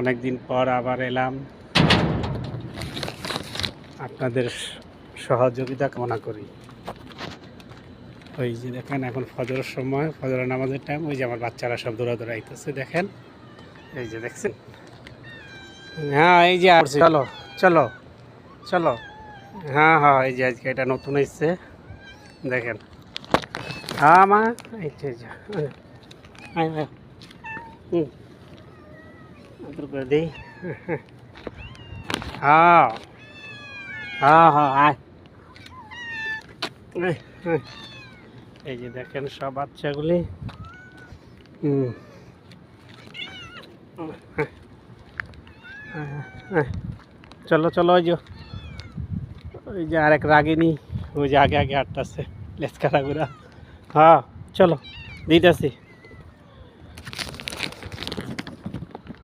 অনেক দিন পর আবার এলাম। আপনাদের সহযোগিতা কামনা করি। ওই যে দেখেন, এখন ফজরের সময়, ফজরের নামাজের টাইম ওই যে আমার বাচ্চারা সব দৌড়া দৌড়াইতেছে দেখেন। এই যে দেখছেন? হ্যাঁ এই যে চলো চলো চলো। হ্যাঁ হ্যাঁ এই যে আজকে এটা নতুন এসছে। দেখেন। হ্যাঁ মা, এই যে আদর করে দিই হ্যাঁ। হ্যাঁ হ্যাঁ আয়। এই, যে দেখেন সব বাচ্চাগুলি। হুম। চলো চলো ওই যে ওই যে আরেক রাগিনী ওই যে আগে আগে আটটা আটটাছে লেচকাটা গুড়া হ্যাঁ চলো দিতেছি।